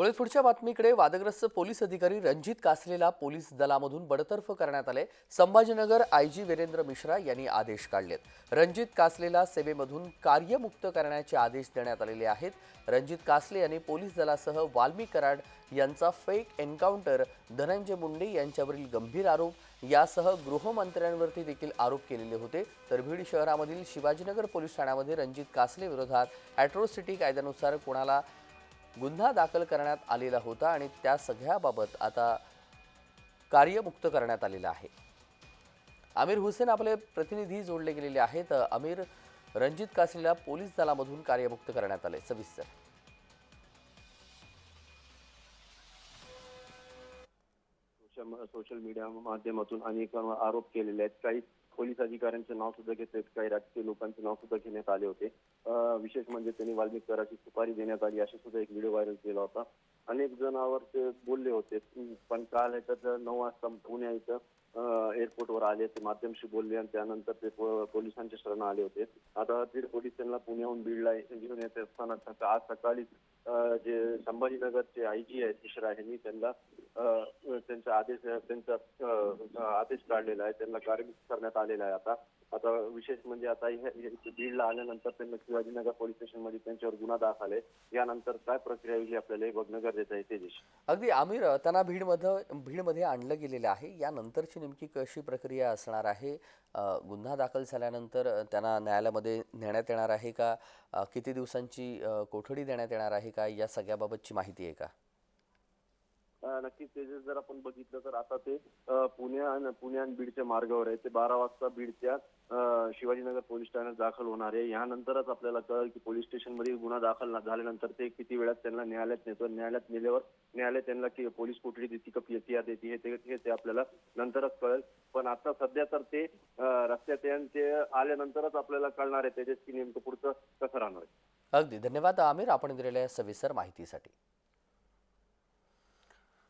पुढे पुढच्या बातमीकडे वादग्रस्त पोलीस अधिकारी रणजित कासलेला पोलीस दलामधून बडतर्फ करण्यात आले. संभाजीनगर आय जी वीरेंद्र मिश्रा यांनी आदेश काढलेत. रणजित कासलेला सेवेमधून कार्यमुक्त करण्याचे आदेश देण्यात आलेले आहेत. रणजित कासले यांनी पोलीस दलासह वाल्मी कराड यांचा फेक एन्काउंटर धनंजय मुंडे यांच्यावरील गंभीर आरोप यासह गृहमंत्र्यांवरती देखील आरोप केलेले होते. तर बीड शहरामधील शिवाजीनगर पोलीस ठाण्यामध्ये रणजित कासले विरोधात ॲट्रोसिटी कायद्यानुसार कोणाला गुन्हा दाखल करण्यात आलेला होता आणि त्या सगळ्याबाबत आता कार्यमुक्त करण्यात आलेलं आहे. आमिर हुसेन आपले प्रतिनिधी जोडले गेलेले आहेत. आमिर रणजित कासीला पोलीस दलामधून कार्यमुक्त करण्यात आले. सविस्तर. सोशल सोशल मीडिया माध्यमातून अनेक आरोप केलेले आहेत. काही पोलीस अधिकाऱ्यांचे नाव सुद्धा घेतले काही राजकीय लोकांचे नाव सुद्धा घेण्यात आले होते. विशेष म्हणजे त्यांनी वाल्मिक कराची सुपारी देण्यात आली असे सुद्धा एक व्हिडिओ व्हायरल केला होता. अनेक जणांवर ते बोलले होते. पण काल ह्याच्यात नऊ वाजता पुण्या इथं एअरपोर्टवर आले ते माध्यमशी बोलले आणि त्यानंतर ते पोलिसांचे पोलिसांच्या शरण आले होते. आता बीड पोलीस त्यांना पुण्याहून बीडला घेऊन येत असताना आज सकाळी जे संभाजीनगरचे आय जी आहेत मिश्रा यांनी त्यांना त्यांचा आदेश त्यांचा आदेश काढलेला आहे त्यांना कार्यमुक्त करण्यात आलेला आहे आता. आता विशेष म्हणजे आता बीडला आल्यानंतर त्यांना शिवाजीनगर पोलीस स्टेशनमध्ये त्यांच्यावर गुन्हा दाखल आहे. यानंतर काय प्रक्रिया होईल आपल्याला हे बघणं गरजेचं आहे तेजेश अगदी आमिर त्यांना भीडमध्ये भीडमध्ये आणलं गेलेलं आहे. यानंतरची नेमकी कशी प्रक्रिया असणार आहे? गुन्हा दाखल झाल्यानंतर त्यांना न्यायालयामध्ये नेण्यात येणार आहे का? किती दिवसांची कोठडी देण्यात येणार आहे? का? या सगळ्याबाबतची माहिती आहे का? नक्कीच तेजस जर आपण बघितलं तर आता ते पुणे आणि आणि बीडच्या मार्गावर आहे. ते बारा वाजता बीडच्या शिवाजीनगर पोलीस ठाण्यात दाखल होणार आहे. यानंतरच आपल्याला कळेल की पोलीस स्टेशनमध्ये गुन्हा दाखल झाल्यानंतर ते किती वेळात त्यांना न्यायालयात नेतो. न्यायालयात नेल्यावर न्यायालय त्यांना की पोलीस कोठडी देते का पिया देते हे ते आपल्याला नंतरच कळेल. पण आता सध्या तर ते रस्त्यात आहे ते आल्यानंतरच आपल्याला कळणार आहे त्याच्यात की नेमकं पुढचं कसं राहणार आहे. अगदी धन्यवाद आमिर. आपण दिलेल्या सविस्तर माहितीसाठी.